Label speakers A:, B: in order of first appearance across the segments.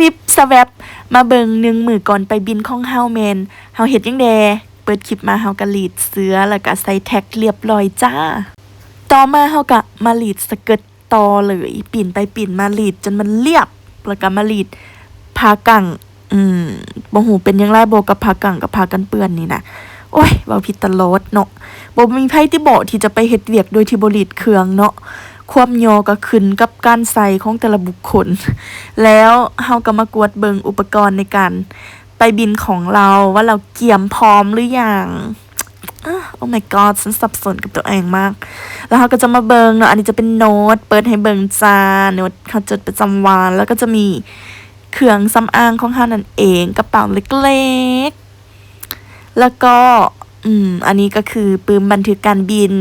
A: วิปสแวบมาเบิงหนึ่งมือก่อนไปบินของเฮาแมนเฮาเฮ็ดยังแดเปิดคลิปมาเฮาก็ลีดเสื้อแล้วก็ใส่แท็กเรียบร้อยจ้า ต่อมาเฮาก็มาลีดสเกิร์ตต่อเลยปีนไปปีนมาลีดจนมันเรียบแล้วก็มาลีดพากังอืมบ่หูเป็นยังไงบ่กับพากังกับพากันเปื้อนนี่นะโอ้ยเว้าผิดตลอดเนาะบ่มีไผที่บอกที่จะไปเฮ็ดเวียกโดยที่บ่ลีดเครื่องเนาะ ความยอก็ขึ้นกับการใส่ของแต่ละบุคคล แล้วเฮาก็มากวดเบิงอุปกรณ์ในการไปบินของเราว่าเราเกี่ยมพร้อมหรือยังอะโอ้ my god ฉันสับสนกับตัวเองมาก แล้วเขาก็จะมาเบิงเนาะ อันนี้จะเป็นโน้ต เปิดให้เบิงจาโน้ตเขาจดประจำวัน แล้วก็จะมีเครื่องสำอางของเขานั่นเอง กระเป๋าเล็กๆ แล้วก็ อืม อันนี้ก็คือปืนบันทึกการบิน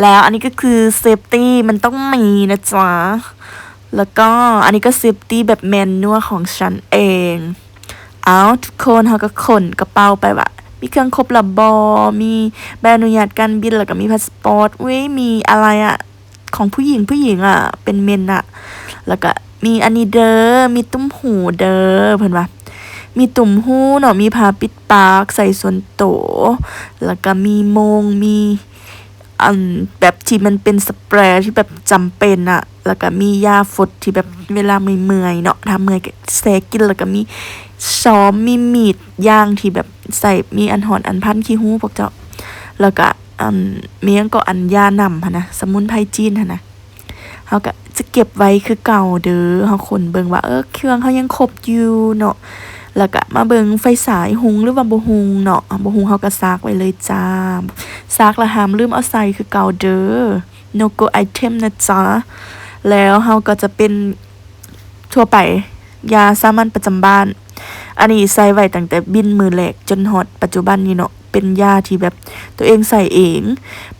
A: แล้วอันนี้ก็คือเซฟตี้มันต้องมีนะจ๊ะ แล้วก็อันนี้ก็เซฟตี้แบบแมนนวลของฉันเอง เอาทุกคนเขาก็ขนกระเป๋าไปว่ามีเครื่องครบระบอ มีใบอนุญาตการบินแล้วก็มีพาสปอร์ตเว้ยมีอะไรอะของผู้หญิงผู้หญิงอะเป็นเมนอะแล้วก็มีอันนี้เด้อมีตุ้มหูเด้อเพิ่นว่า มีตุ่มหูเนาะมีผ้าปิดปากใส่ส่วนโตวแล้วก็มีมงมีอันแบบที่มันเป็นสเปรย์ที่แบบจำเป็นอะแล้วก็มียาฟดที่แบบเวลาเมื่อยๆเนาะถ้าเมื่อยก็แซกินแล้วก็มีซ้อมมีมีดย่างที่แบบใส่มีอันหอนอันพันขี้หูพวกเจ้า แล้วก็อันมียงก็อันยานำหั่นนะสมุนไพรจีนหั่นนะเฮาก็จะเก็บไว้คือเก่าเด้อเฮาคนเบิ่งว่าเออเครื่องเฮายังครบอยู่เนาะ แล้วก็มาเบิงไฟสายหุงหรือว่าบ่หุงเนาะบ่หุงเฮาก็ซากไว้เลยจ้าซากและหามลืมเอาใส่คือเก่าเด้อ no go item นะจ๊ะ แล้วเฮาก็จะเป็นทั่วไปยาสามัญประจำบ้าน อันนี้ใส่ไว้ตั้งแต่บินมือแรกจนฮอดปัจจุบันนี้เนาะเป็นยาที่แบบตัวเองใส่เอง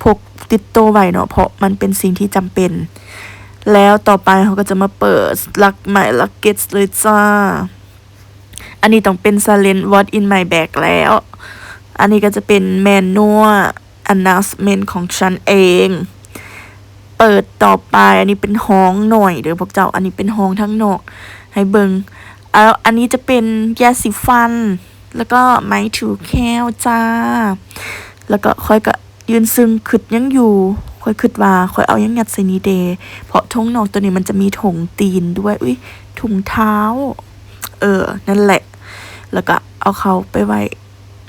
A: พกติดตัวไว้เนาะเพราะมันเป็นสิ่งที่จำเป็น แล้วต่อไปเขาก็จะมาเปิดลักใหม่ลักเก็ตเลยจ้า อันนี้ต้องเป็น silent what in my bag แล้ว อันนี้ก็จะเป็นแมนนัว announcement ของฉันเอง เปิดต่อไปอันนี้เป็นห้องหน่อยเดี๋ยวพวกเจ้าอันนี้เป็นห้องทั้งนอก ให้เบิงแล้วอันนี้จะเป็นยาสีฟัน แล้วก็ไม้ถูแค้วจ้า แล้วก็ค่อยก็ยืนซึงขึดยังอยู่ค่อยคิดว่าค่อยเอายังงัดใส่นี้เดเพราะทงนอกตัวนี้มันจะมีถงตีนด้วย อุ้ยถุงเท้า เออ นั่นแหละ แล้วก็เอาเขาไปไว้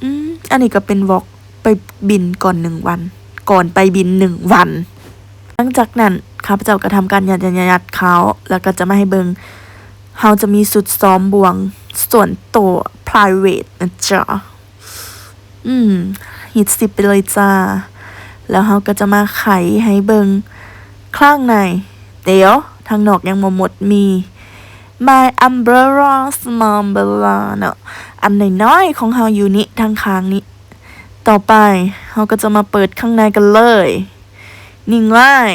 A: อืมอันนี้ก็เป็นวอกไปบินก่อนหนึ่งวัน ก่อนไปบินหนึ่งวัน หลังจากนั้นข้าพเจ้าก็ทำการยัดยัดยัดเขาแล้วก็จะไมาให้เบิงเฮาจะมีสุดซ้อมบวงส่วนตัว private นะจ๊ะอืมฮิตสิบไปเลยจ้า แล้วเฮาก็จะมาไขให้เบิงข้างใน เดี๋ยว ทางนอกยังบ่หมดมี My umbrella small umbrella เนาะอันน้อยๆของเฮาอยู่นี่ทางค้างนี้ต่อไปเฮาก็จะมาเปิดข้างในกันเลยนี่ง่าย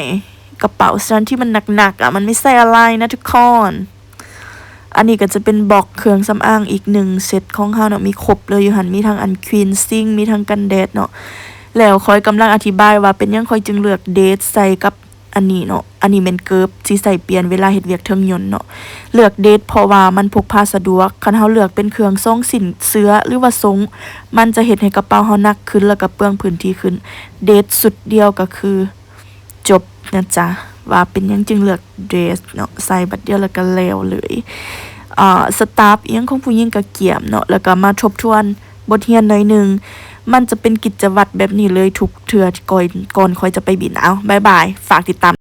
A: กระเป๋าฉันที่มันหนักๆอะมันไม่ใส่อะไรนะทุกคนอันนี้ก็จะเป็นบอกเครื่องสำอางอีกหนึ่งเซตของเฮาเนาะมีครบเลยอยู่หันมีทั้งอันควีนซิ่งมีทั้งกันแดดเนาะแล้วคอยกำลังอธิบายว่าเป็นยังคอยจึงเลือกเดทใส่กับ อันนี้เนาะ อันนี้เป็นเกิบที่ใส่เปลี่ยนเวลาเฮ็ดเวียกเทิงยนต์เนาะ เลือกเดทเพราะว่ามันพกพาสะดวก คันเฮาเลือกเป็นเครื่องทรงสินเสื้อหรือว่าทรง มันจะเฮ็ดให้กระเป๋าเฮาหนักขึ้นแล้วก็เปลืองพื้นที่ขึ้น เดทสุดเดียวก็คือ จบนะจ๊ะ ว่าเป็นยังจึงเลือกเดสเนาะใส่บัดเดียวแล้วก็แล้วเลยอ่าสตาฟอิหยังของผู้หญิงก็เกี่ยมเนาะแล้วก็มาทบทวน บทเรียนหน่อยหนึงมันจะเป็นกิจวัตรแบบนี้เลยทุกเทื่อที่ก่อนก่อนคอยจะไปบินเอาบายบาย ฝากติดตาม